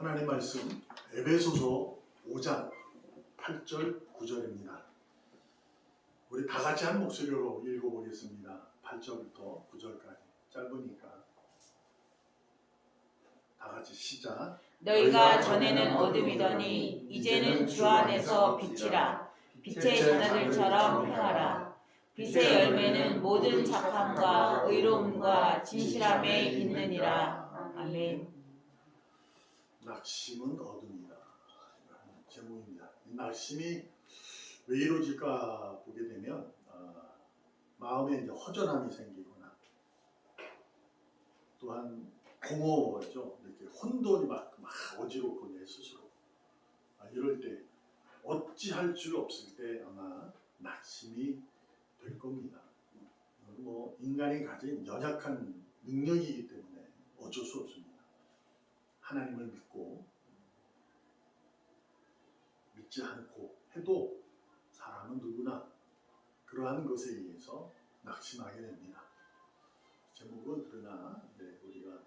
하나님 말씀 에베소서 5장 8절 9절입니다. 우리 다 같이 한 목소리로 읽어보겠습니다. 8절부터 9절까지 짧으니까 다 같이 시작. 너희가 전에는 어둠이더니 이제는 주 안에서 빛이라 빛의 자녀들처럼 행하라 빛의 열매는 모든 착함과 의로움과 진실함에 있느니라 아멘 낙심은 어둠이다. 제목입니다. 이 낙심이 왜 이루어질까 보게 되면 아, 마음에 이제 허전함이 생기거나 또한 공허하죠. 이렇게 혼돈이 막, 막 어지럽고 내 스스로 아, 이럴 때 어찌할 줄 없을 때 아마 낙심이 될 겁니다. 뭐 인간이 가진 연약한 능력이기 때문에 어쩔 수 없습니다. 하나님을 믿고 믿지 않고 해도 사람은 누구나 그러한 것에 의해서 낙심하게 됩니다. 제목은 그러나 네, 우리가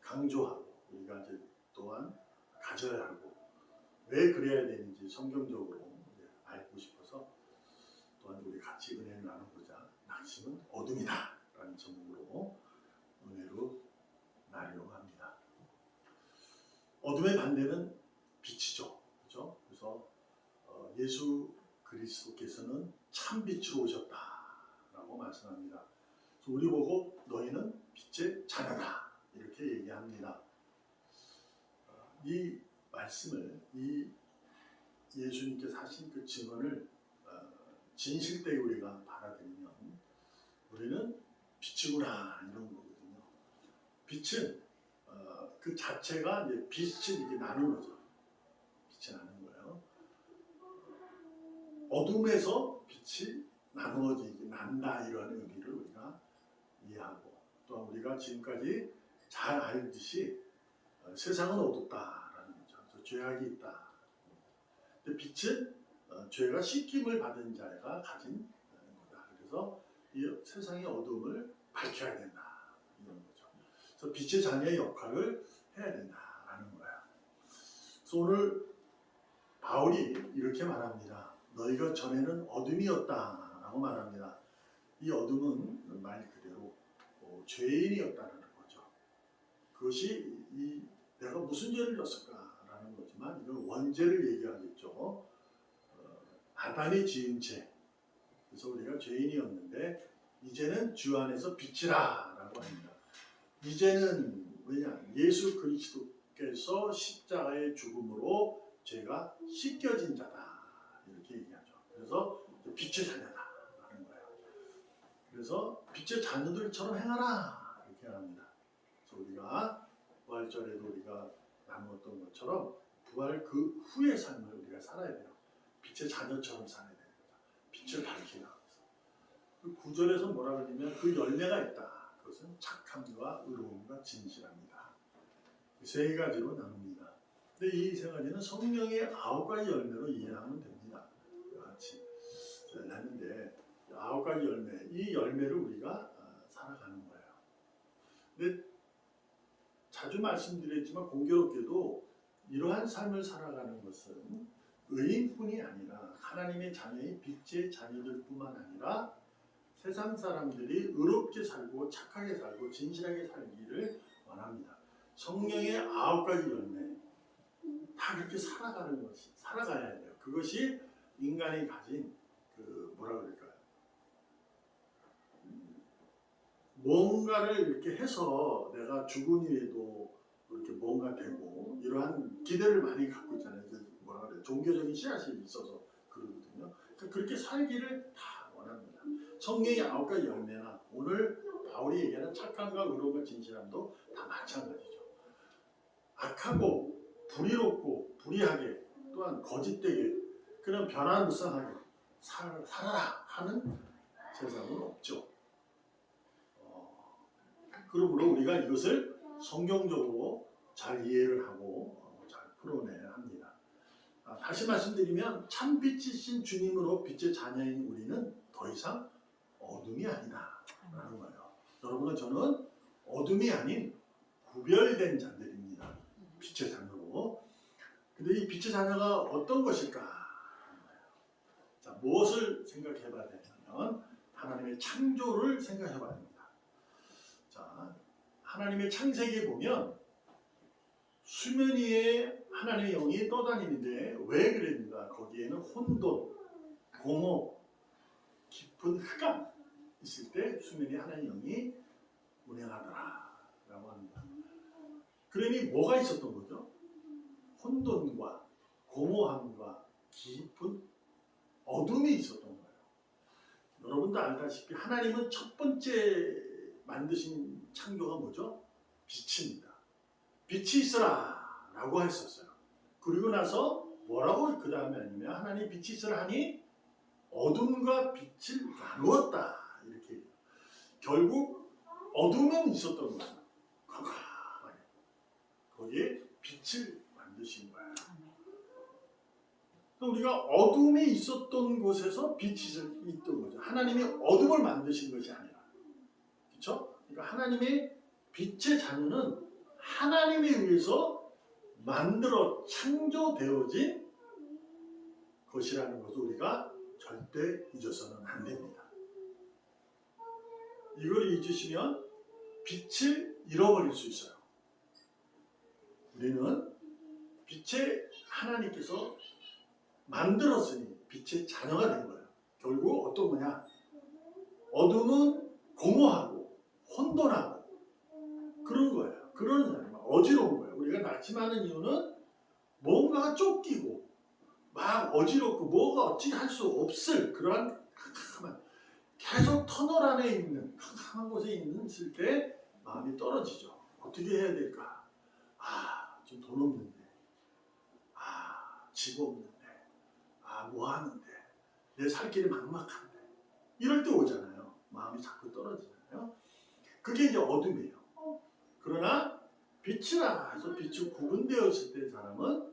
강조하고 우리가 이제 또한 가져야 하고 왜 그래야 되는지 성경적으로 알고 싶어서 또한 우리 같이 은혜를 나누고자 낙심은 어둠이다 라는 제목으로 은혜로 합니다. 어둠의 반대는 빛이죠. 그렇죠? 그래서 어, 예수 그리스도께서는 참 빛으로 오셨다라고 말씀합니다. 우리 보고 너희는 빛의 자녀다 이렇게 얘기합니다. 어, 이 말씀을 이 예수님께서 하신 그 증언을 어, 진실되게 우리가 받아들이면 우리는 빛이구나 이런 거거든요. 빛은 어, 그 자체가 이제 빛이 이렇게 나는 거죠. 빛이 나는 거예요. 어둠에서 빛이 나누어지게 난다 이런 의미를 우리가 이해하고 또 우리가 지금까지 잘 알듯이 어, 세상은 어둡다라는 거죠. 죄악이 있다. 근데 빛은 어, 죄가 씻김을 받은 자가 가진 어, 거다. 그래서 이 세상의 어둠을 밝혀야 된다. 이런 거죠. 그래서 빛의 자녀의 역할을 해야 된다라는 거야. 그래서 오늘 바울이 이렇게 말합니다. 너희가 전에는 어둠이었다라고 말합니다. 이 어둠은 말 그대로 어, 죄인이었다는 거죠. 그것이 이 내가 무슨 죄를 졌을까라는 거지만 이건 원죄를 얘기하겠죠. 어, 아담이 지은 죄. 그래서 우리가 죄인이었는데 이제는 주 안에서 빛이라라고 합니다. 이제는 왜냐 예수 그리스도께서 십자가의 죽음으로 죄가 씻겨진 자다 이렇게 얘기하죠. 그래서 빛의 자녀다라는 거예요. 그래서 빛의 자녀들처럼 행하라 이렇게 합니다. 그래서 우리가 부활절에도 우리가 나누었던 것처럼 부활 그 후의 삶을 우리가 살아야 돼요. 빛의 자녀처럼 살아야 거죠. 빛을 위해서. 그 구절에서 뭐라 그러냐면 그 열매가 있다. 그것은 착함과 의로움과 진실합니다. 세 가지로 나눕니다. 근데 이 세 가지는 성령의 아홉 가지 열매로 이해하면 됩니다. 같이 했는데 아홉 가지 열매, 이 열매를 우리가 어, 살아가는 거예요. 근데 자주 말씀드렸지만 공교롭게도 이러한 삶을 살아가는 것은 의인뿐이 아니라 하나님의 자녀인 빛의 자녀들뿐만 아니라 세상 사람들이 의롭게 살고 착하게 살고 진실하게 살기를 원합니다. 성령의 아홉 가지 열매 다 그렇게 살아가는 것이 살아가야 돼요. 그것이 인간이 가진 그 뭐라 그럴까요? 음, 뭔가를 이렇게 해서 내가 죽은 후에도 이렇게 뭔가 되고 이러한 기대를 많이 갖고 있잖아요. 그 뭐라 그래 종교적인 씨앗이 있어서 그러거든요. 그러니까 그렇게 살기를 다. 성령의 아홉 가지 열매나 오늘 바울이 얘기하는 착함과 의로움과 진실함도 다 마찬가지죠. 악하고 불의롭고 불의하게 또한 거짓되게 그런 변화무쌍하게 살, 살아라 하는 세상은 없죠. 어, 그러므로 우리가 이것을 성경적으로 잘 이해를 하고 어, 잘 풀어내야 합니다. 아, 다시 말씀드리면 참 빛이신 주님으로 빛의 자녀인 우리는 더 이상 어둠이 아니다 라는 거예요. 여러분은 저는 어둠이 아닌 구별된 자들입니다. 빛의 자녀로. 근데 이 빛의 자녀가 어떤 것일까? 자, 무엇을 생각해 봐야 되냐면 하나님의 창조를 생각해 봐야 됩니다. 자, 하나님의 창세기에 보면 수면 위에 하나님의 영이 떠다니는데 왜 그랬는가? 거기에는 혼돈, 공허, 깊은 흑암 있을 때 수면 위에 하나님의 영이 운행하더라 라고 합니다. 그러니 뭐가 있었던 거죠? 혼돈과 공허함과 깊은 어둠이 있었던 거예요. 여러분도 알다시피 하나님은 첫 번째 만드신 창조가 뭐죠? 빛입니다. 빛이 있어라 라고 했었어요. 그리고 나서 뭐라고 그 다음에 아니면 하나님 빛이 있으라 하니 어둠과 빛을 나누었다. 결국 어둠은 있었던 거예요. 깜깜하게. 거기에 빛을 만드신 거예요. 그럼 우리가 어둠이 있었던 곳에서 빛이 있던 거죠. 하나님이 어둠을 만드신 것이 아니라. 그렇죠? 그러니까 하나님의 빛의 자녀는 하나님에 의해서 만들어 창조되어진 것이라는 것을 우리가 절대 잊어서는 안 됩니다. 이걸 잊으시면 빛을 잃어버릴 수 있어요. 우리는 빛의 하나님께서 만들었으니 빛의 자녀가 된 거예요. 결국 어떤 거냐? 어둠은 공허하고 혼돈하고 그런 거예요. 그런 사람, 어지러운 거예요. 우리가 낙심하는 이유는 뭔가가 쫓기고 막 어지럽고 뭐가 어찌 할 수 없을 그러한 캄캄한 계속 터널 안에 있는 캄캄한 곳에 있는 때 마음이 떨어지죠. 어떻게 해야 될까? 아, 지금 돈 없는데. 아, 집 없는데. 아, 뭐 하는데. 내 살 길이 막막한데. 이럴 때 오잖아요. 마음이 자꾸 떨어지잖아요. 그게 이제 어둠이에요. 그러나 빛이라 해서 빛이 구분되었을 때 사람은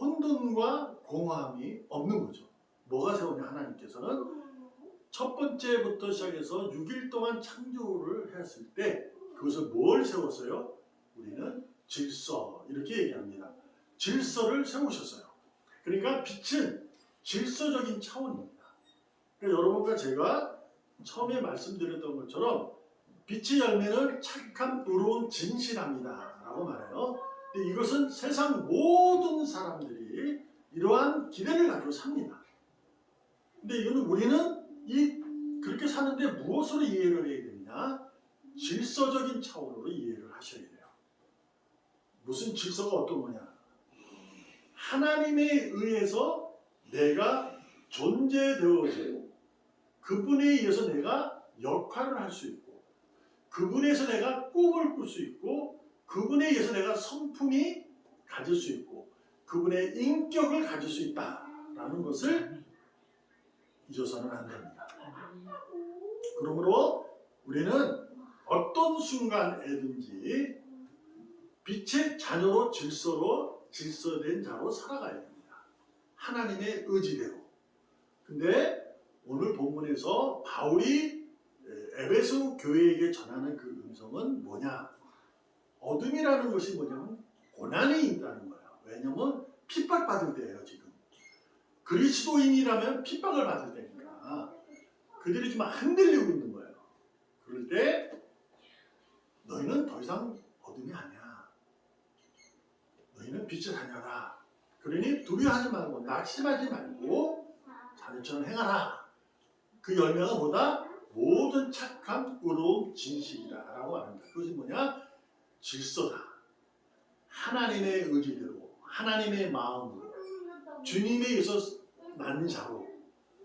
혼돈과 공허함이 없는 거죠. 뭐가 세우냐 하나님께서는 첫 번째부터 시작해서 6일 동안 창조를 했을 때 그것을 뭘 세웠어요? 우리는 질서 이렇게 얘기합니다. 질서를 세우셨어요. 그러니까 빛은 질서적인 차원입니다. 그러니까 여러분과 제가 처음에 말씀드렸던 것처럼 빛의 열매는 착함, 의로운, 진실합니다. 라고 말해요. 이것은 세상 모든 사람들이 이러한 기대를 가지고 삽니다. 근데 이거는 우리는 이 그렇게 사는데 무엇으로 이해를 해야 되느냐? 질서적인 차원으로 이해를 하셔야 돼요. 무슨 질서가 어떤 거냐? 하나님에 의해서 내가 존재되어지고 그분에 의해서 내가 역할을 할 수 있고 그분에서 내가 꿈을 꿀 수 있고 그분에 의해서 내가 성품이 가질 수 있고 그분의 인격을 가질 수 있다라는 것을 잊어서는 안 됩니다. 그러므로 우리는 어떤 순간에든지 빛의 자녀로 질서로 질서된 자로 살아가야 됩니다. 하나님의 의지대로. 근데 오늘 본문에서 바울이 에베소 교회에게 전하는 그 음성은 뭐냐? 어둠이라는 것이 뭐냐면 고난이 있다는 거예요. 왜냐면 핍박받을 때예요, 지금. 그리스도인이라면 핍박을 받을 때니까. 그들이 지금 흔들리고 있는 거예요. 그럴 때 너희는 더 이상 어둠이 아니야. 너희는 빛을 다녀라. 그러니 두려워하지 말고 낙심하지 말고 자네처럼 행하라. 그 열매가 뭐다? 모든 착함, 의로움, 진실이다 라고 말합니다. 그것이 뭐냐? 질서다. 하나님의 의지대로, 하나님의 마음으로, 주님에 의해서 난 자로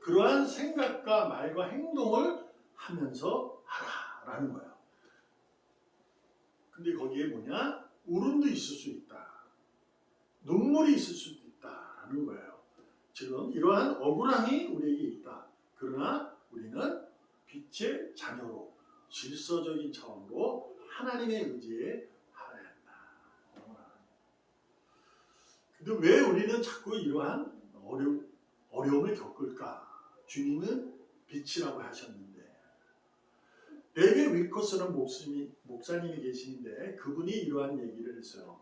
그러한 생각과 말과 행동을 하면서 하라라는 거예요. 근데 거기에 뭐냐? 울음도 있을 수 있다. 눈물이 있을 수도 있다라는 거예요. 지금 이러한 억울함이 우리에게 있다. 그러나 우리는 빛의 자녀로 질서적인 차원으로 하나님의 의지에 하야 한다. 근데 왜 우리는 자꾸 이러한 어려, 어려움을 겪을까? 주님은 빛이라고 하셨는데 데비 위커스는 목사님이, 목사님이 계시는데 그분이 이러한 얘기를 했어요.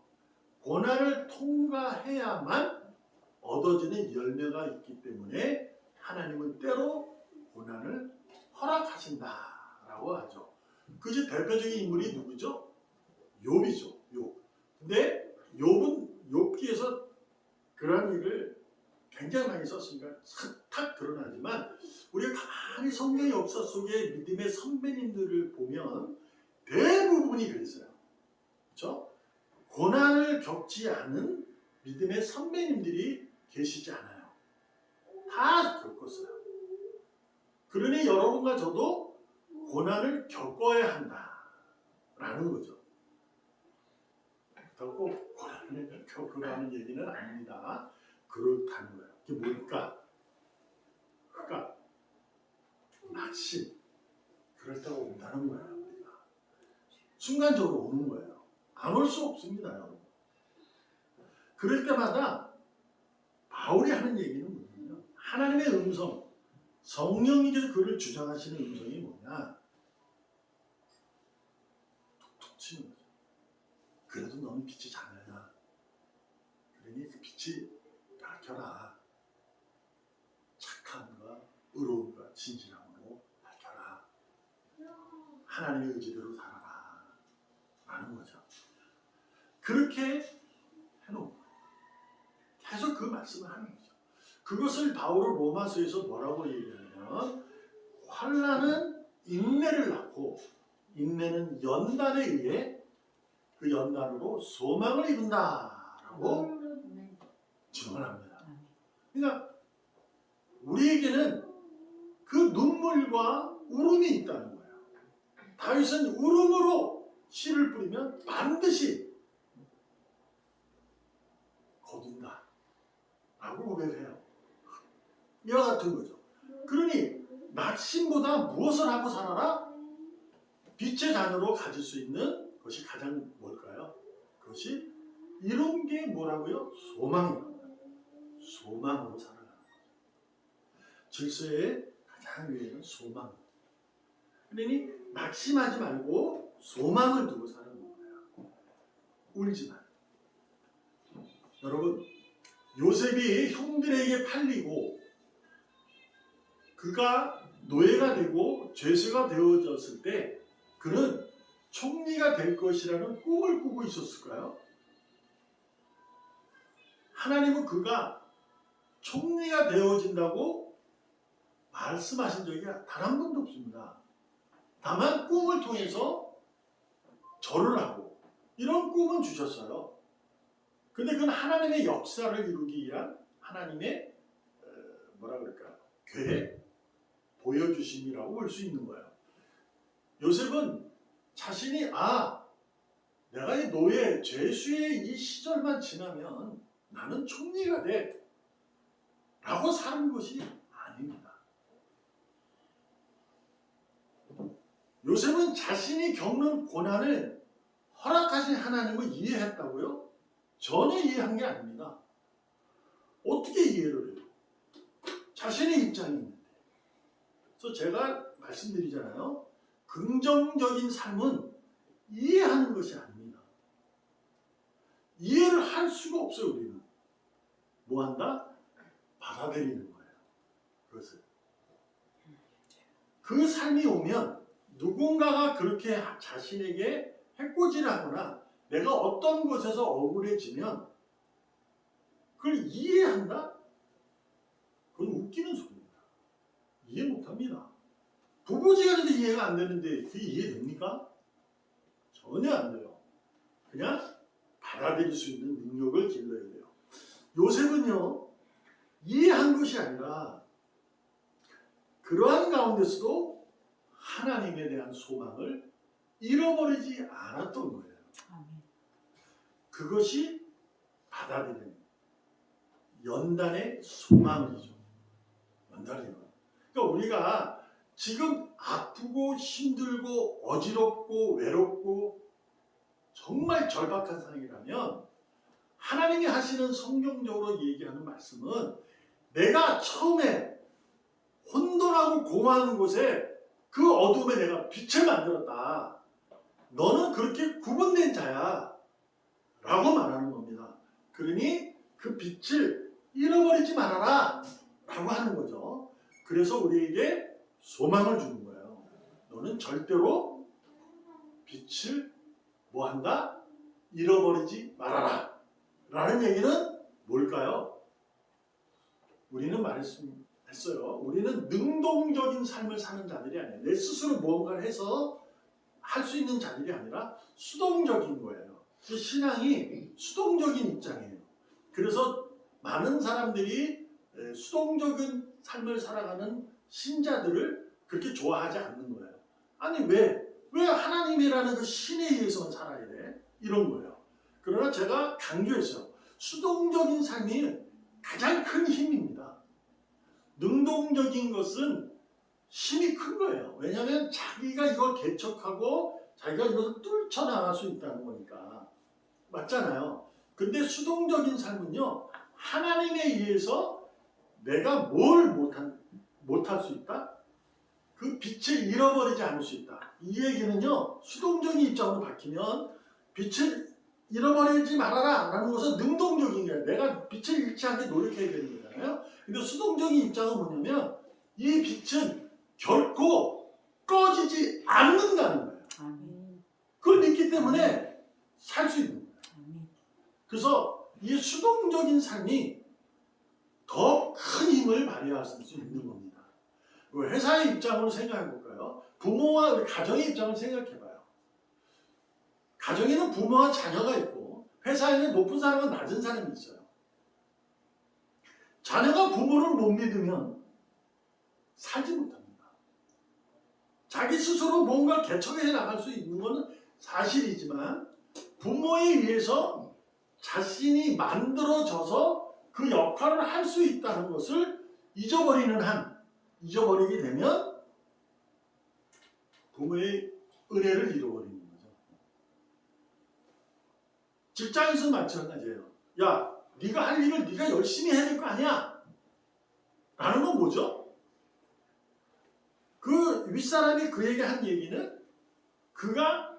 고난을 통과해야만 얻어지는 열매가 있기 때문에 하나님은 때로 고난을 허락하신다라고 하죠. 그중 대표적인 인물이 누구죠? 욥이죠. 욥. 근데 욥은 욥기에서 그러한 일을 굉장히 많이 썼으니까 탁 드러나지만 우리가 가만히 성경 역사 속에 믿음의 선배님들을 보면 대부분이 그랬어요. 그렇죠? 고난을 겪지 않은 믿음의 선배님들이 계시지 않아요. 다 겪었어요. 그러니 여러분과 저도 고난을 겪어야 한다라는 거죠. 그렇다고 꼭 고난을 겪으라는 얘기는 아닙니다. 그렇다는 거예요. 그게 뭘까? 그러니까 낙심 그렇다고 온다는 거예요. 우리가 순간적으로 오는 거예요. 안 올 수 없습니다, 여러분. 그럴 때마다 바울이 하는 얘기는 뭐냐면 하나님의 음성, 성령님께서 그를 주장하시는 음성이 뭐냐? 툭툭 치는 거죠. 그래도 너는 빛이 자녀야. 그러니 그 빛이 밝혀라. 착함과 의로움과 진실함으로 밝혀라. 하나님의 의지대로 살아라. 라는 거죠. 그렇게 해놓은 거예요. 계속 그 말씀을 하는 거죠. 그것을 바울은 로마서에서 뭐라고 얘기하냐면 환란은 인내를 낳고 인내는 연단에 의해 그 연단으로 소망을 이룬다라고 증언합니다. 그러니까 우리에게는 그 눈물과 울음이 있다는 거예요. 다윗은 울음으로 씨를 뿌리면 반드시 거둔다. 라고 고백해요. 이와 같은 거죠. 그러니 낙심보다 무엇을 하고 살아라? 빛의 자녀로 가질 수 있는 것이 가장 뭘까요? 그것이 이런 게 뭐라고요? 소망입니다. 소망으로 살아가는 거죠. 질서의 가장 위에는 소망. 그러니 낙심하지 말고 소망을 두고 사는 거예요. 울지 마. 여러분, 요셉이 형들에게 팔리고 그가 노예가 되고 죄수가 되어졌을 때 그는 총리가 될 것이라는 꿈을 꾸고 있었을까요? 하나님은 그가 총리가 되어진다고 말씀하신 적이 단 한 번도 없습니다. 다만 꿈을 통해서 절을 하고 이런 꿈은 주셨어요. 근데 그건 하나님의 역사를 이루기 위한 하나님의 어, 뭐라 그럴까 계획 보여주심이라고 볼 수 있는 거예요. 요셉은 자신이 아 내가 이 노예 죄수의 이 시절만 지나면 나는 총리가 돼 라고 사는 것이 아닙니다. 요셉은 자신이 겪는 고난을 허락하신 하나님을 이해했다고요? 전혀 이해한 게 아닙니다. 어떻게 이해를 해요? 자신의 입장이 있는데. 그래서 제가 말씀드리잖아요. 긍정적인 삶은 이해하는 것이 아닙니다. 이해를 할 수가 없어요, 우리는. 뭐 한다? 받아들이는 거예요. 그것을. 그 삶이 오면 누군가가 그렇게 자신에게 해코지하거나 내가 어떤 것에서 억울해지면 그걸 이해한다? 그건 웃기는 소리입니다. 이해 못합니다. 부부지간에도 이해가 안 되는데 그게 이해됩니까? 전혀 안 돼요. 그냥 받아들일 수 있는 능력을 길러야 돼요. 요셉은요, 이해한 것이 아니라 그러한 가운데서도 하나님에 대한 소망을 잃어버리지 않았던 거예요. 그것이 받아들이는 연단의 소망이죠. 연단이요. 그러니까 우리가 지금 아프고 힘들고 어지럽고 외롭고 정말 절박한 상황이라면 하나님이 하시는 성경적으로 얘기하는 말씀은 내가 처음에 혼돈하고 공허하는 곳에 그 어둠에 내가 빛을 만들었다. 너는 그렇게 구분된 자야. 라고 말하는 겁니다. 그러니 그 빛을 잃어버리지 말아라 라고 하는 거죠. 그래서 우리에게 소망을 주는 거예요. 너는 절대로 빛을 뭐 한다? 잃어버리지 말아라. 라는 얘기는 뭘까요? 우리는 말했 어요. 우리는 능동적인 삶을 사는 자들이 아니에요. 내 스스로 무언가를 해서 할 수 있는 자들이 아니라 수동적인 거예요. 그 신앙이 수동적인 입장이에요. 그래서 많은 사람들이 에, 수동적인 삶을 살아가는 신자들을 그렇게 좋아하지 않는 거예요. 아니 왜? 왜 하나님이라는 그 신에 의해서만 살아야 돼? 이런 거예요. 그러나 제가 강조했어요. 수동적인 삶이 가장 큰 힘입니다. 능동적인 것은 힘이 큰 거예요. 왜냐하면 자기가 이걸 개척하고 자기가 이것을 뚫쳐나갈 수 있다는 거니까. 맞잖아요. 근데 수동적인 삶은요, 하나님에 의해서 내가 뭘 못한, 못할 수 있다? 그 빛을 잃어버리지 않을 수 있다. 이 얘기는요, 수동적인 입장으로 바뀌면 빛을 잃어버리지 말아라 라는 것은 능동적인 거예요. 내가 빛을 잃지 않게 노력해야 되는 거잖아요. 근데 수동적인 입장은 뭐냐면 이 빛은 결코 꺼지지 않는다는 거예요. 그걸 믿기 때문에 살 수 있는 거예요. 그래서 이 수동적인 삶이 더 큰 힘을 발휘할 수 있는 겁니다. 그 회사의 입장으로 생각해 볼까요? 부모와 가정의 입장을 생각해 봐요. 가정에는 부모와 자녀가 있고 회사에는 높은 사람과 낮은 사람이 있어요. 자녀가 부모를 못 믿으면 살지 못합니다. 자기 스스로 뭔가 개척해 나갈 수 있는 것은 사실이지만 부모에 의해서 자신이 만들어져서 그 역할을 할 수 있다는 것을 잊어버리는 한, 잊어버리게 되면 부모의 은혜를 잃어버리는 거죠. 직장에서 마찬가지예요. 야, 네가 할 일을 네가 열심히 해야 될 거 아니야? 라는 건 뭐죠? 그 윗사람이 그에게 한 얘기는 그가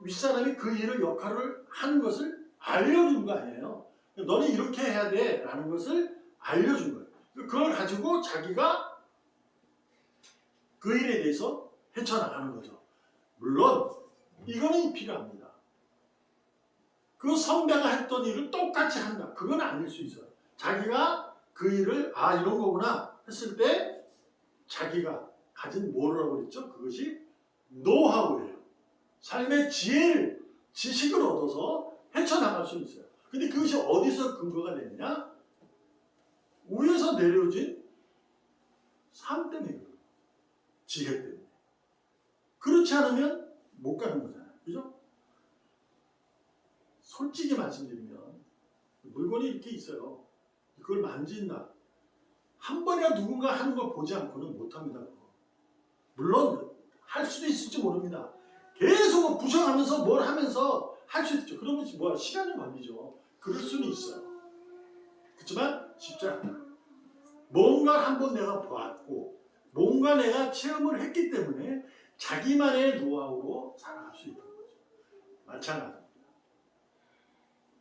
윗사람이 그 일을 역할을 하는 것을 알려준 거 아니에요. 너는 이렇게 해야 돼 라는 것을 알려준 거예요. 그걸 가지고 자기가 그 일에 대해서 헤쳐나가는 거죠. 물론 이거는 필요합니다. 그 선배가 했던 일을 똑같이 한다. 그건 아닐 수 있어요. 자기가 그 일을 아 이런 거구나 했을 때 자기가 가진 뭐라고 그랬죠? 그것이 노하우예요. 삶의 지혜를 지식을 얻어서 헤쳐나갈 수 있어요. 근데 그것이 어디서 근거가 되느냐? 위에서 내려오진 삶 때문에 그래요. 지혜 때문에. 그렇지 않으면 못 가는 거잖아요. 그죠? 솔직히 말씀드리면 물건이 이렇게 있어요. 그걸 만진다. 한 번이나 누군가 하는 걸 보지 않고는 못합니다. 물론 할 수도 있을지 모릅니다. 계속 부정하면서 뭘 하면서 할 수 있죠. 그러면 뭐 시간이 걸리죠. 그럴 수는 있어요. 그렇지만 쉽지 않다. 뭔가 한 번 내가 보았고 뭔가 내가 체험을 했기 때문에 자기만의 노하우로 살아갈 수 있는 거죠. 마찬가지입니다.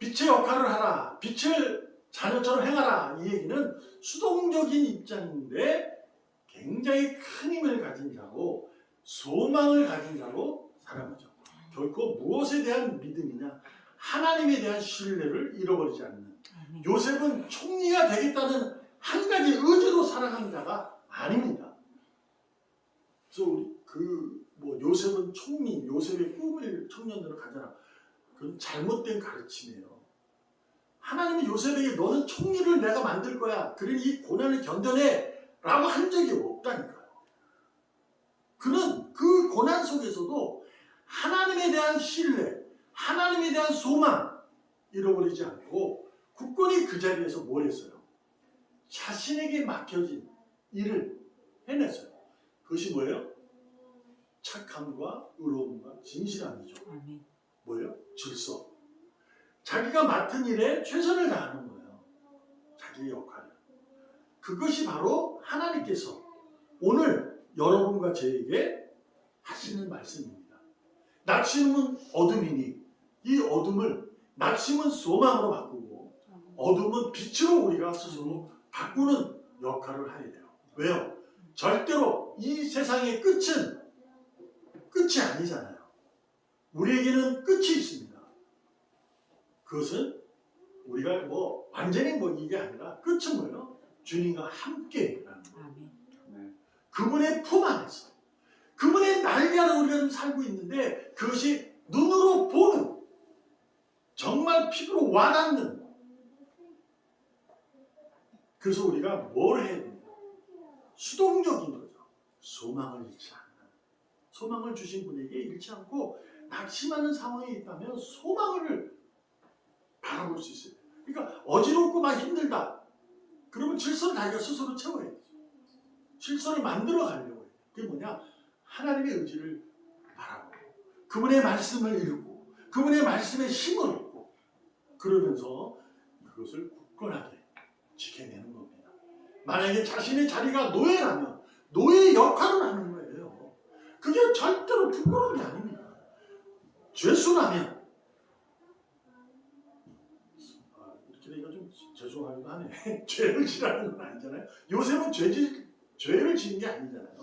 빛의 역할을 하라. 빛을 자녀처럼 행하라. 이 얘기는 수동적인 입장인데 굉장히 큰 힘을 가진 자고 소망을 가진 자로 살아가죠. 결코 무엇에 대한 믿음이냐 하나님에 대한 신뢰를 잃어버리지 않는. 요셉은 총리가 되겠다는 한 가지 의지로 살아간 자가 아닙니다. 그래서 우리 그 뭐 요셉은 총리, 요셉의 꿈을 청년들은 가져라. 그건 잘못된 가르침이에요. 하나님은 요셉에게 너는 총리를 내가 만들 거야. 그러니 이 고난을 견뎌내 라고 한 적이 없다니까요. 그는 그 고난 속에서도 하나님에 대한 신뢰, 하나님에 대한 소망 잃어버리지 않고 굳건히 그 자리에서 뭘 했어요? 자신에게 맡겨진 일을 해냈어요. 그것이 뭐예요? 착함과 의로움과 진실함이죠. 뭐예요? 질서. 자기가 맡은 일에 최선을 다하는 거예요. 자기의 역할을. 그것이 바로 하나님께서 오늘 여러분과 저에게 하시는 말씀입니다. 낙심은 어둠이니 이 어둠을 낙심은 소망으로 바꾸고 어둠은 빛으로 우리가 스스로 바꾸는 역할을 해야 돼요. 왜요? 절대로 이 세상의 끝은 끝이 아니잖아요. 우리에게는 끝이 있습니다. 그것은 우리가 뭐 완전히 뭐 이게 아니라 끝은 뭐예요? 주님과 함께 라는 거예요. 아멘. 그분의 품 안에서 그분의 날개 아래 우리가 지금 살고 있는데 그것이 눈으로 보는 정말 피부로 와닿는 그래서 우리가 뭘 해야 됩니까? 수동적인 거죠. 소망을 잃지 않는 소망을 주신 분에게 잃지 않고 낙심하는 상황이 있다면 소망을 바라볼 수 있어요. 그러니까 어지럽고 막 힘들다. 그러면 질서를 자기가 스스로 채워야 되죠. 질서를 만들어 가려고 해요. 그게 뭐냐? 하나님의 의지를 바라보고 그분의 말씀을 읽고 그분의 말씀에 힘을 얻고 그러면서 그것을 굳건하게 지켜내는 겁니다. 만약에 자신의 자리가 노예라면 노예의 역할을 하는 거예요. 그게 절대로 부끄러운 게 아닙니다. 죄수라면 아, 이렇게 되니까 좀 죄송하기도 하네. 죄를 지라는 건 아니잖아요. 요새는 죄지, 죄를 지은 게 아니잖아요.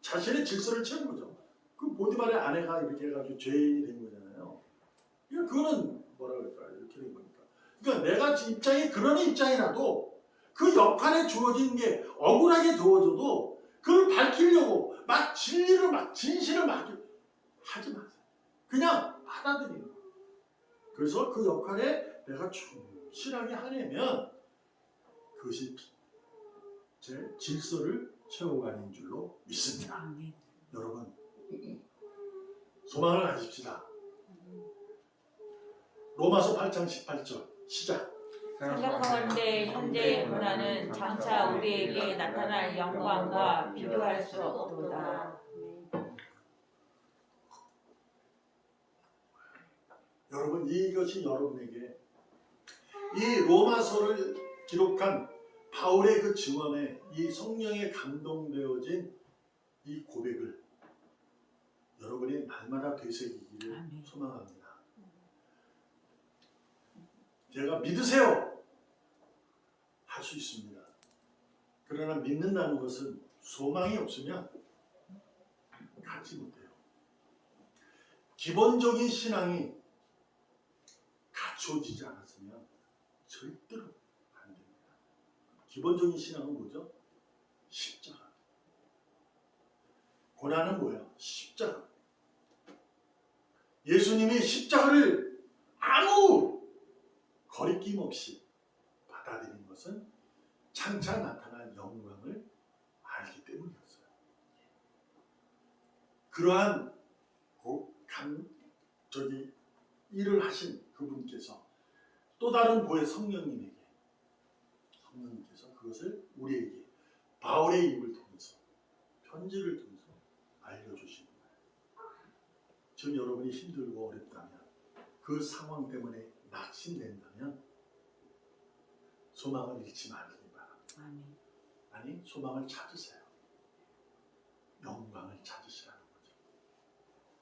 자신의 질서를 채운 거죠. 그 보디발의 아내가 이렇게 해가지고 죄인이 된 거잖아요. 그거는 뭐라 그럴까 이렇게 된 거니까. 그러니까 내가 입장이 그런 입장이라도 그 역할에 주어진 게 억울하게 주어져도 그걸 밝히려고 막 진리를 막 진실을 막 하지 마세요. 그냥 받아들이는 거예요. 그래서 그 역할에 내가 충 실하게 하려면 그것이 제 질서를 채워가는 줄로 믿습니다. 아멘. 여러분 소망을 가집시다. 로마서 8장 18절 시작. 생각하건대 현재의 고난은 장차 우리에게 나타날 영광과 비교할 수 없도다. 여러분 이것이 여러분에게 이 로마서를 기록한 바울의 그 증언에 이 성령에 감동되어진 이 고백을 여러분이 날마다 되새기기를. 소망합니다. 제가 믿으세요 할 수 있습니다. 그러나 믿는다는 것은 소망이 없으면 갖지 못해요. 기본적인 신앙이 갖춰지지 않았으면 절대로 안 됩니다. 기본적인 신앙은 뭐죠? 십자가. 고난은 뭐야? 십자가. 예수님이 십자가를 아무 거리낌 없이 받아들인 것은 장차 나타날 영광을 알기 때문이었어요. 그러한 고, 감, 저기 일을 하신 그분께서 또 다른 보혜 성령님에게 성령님께서 그것을 우리에게 바울의 입을 통해서 편지를 통해서 알려주신 거예요. 지금 여러분이 힘들고 어렵다면 그 상황 때문에 낙심된다면 소망을 잃지 말기 바랍니다. 아멘. 아니 소망을 찾으세요. 영광을 찾으시라는 거죠.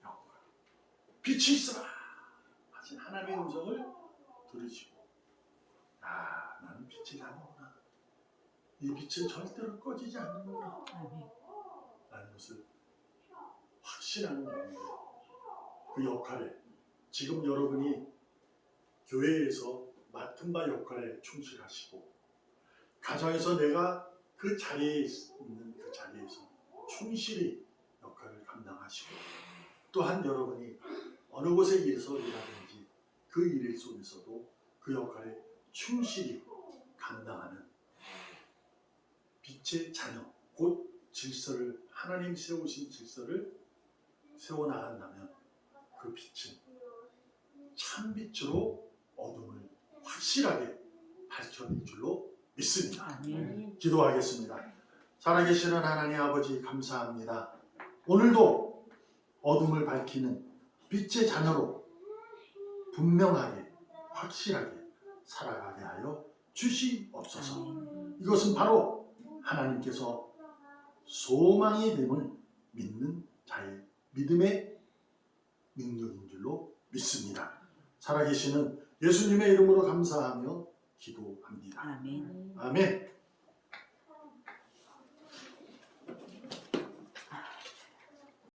영광. 빛이 있어라 하신 하나님의 음성을 들으시고 아 나는 빛이 나는구나. 이 빛은 절대로 꺼지지 않는구나. 라는 것을 확신하는 거예요. 그 역할에 지금 여러분이 교회에서 맡은 바 역할에 충실하시고 가정에서 내가 그 자리에 있는 그 자리에서 충실히 역할을 감당하시고 또한 여러분이 어느 곳에 일서 일하든지 그 일 속에서도 그 역할에 충실히 감당하는 빛의 자녀 곧 질서를 하나님 세우신 질서를 세워 나간다면 그 빛은 참 빛으로 어둠을 확실하게 밝혀낼 줄로 믿습니다. 아멘. 기도하겠습니다. 살아계시는 하나님 아버지 감사합니다. 오늘도 어둠을 밝히는 빛의 자녀로 분명하게 확실하게 살아가게 하여 주시옵소서. 이것은 바로 하나님께서 소망이 됨을 믿는 자의 믿음의 능력인 줄로 믿습니다. 살아계시는 예수님의 이름으로 감사하며 기도합니다. 아멘. 아멘.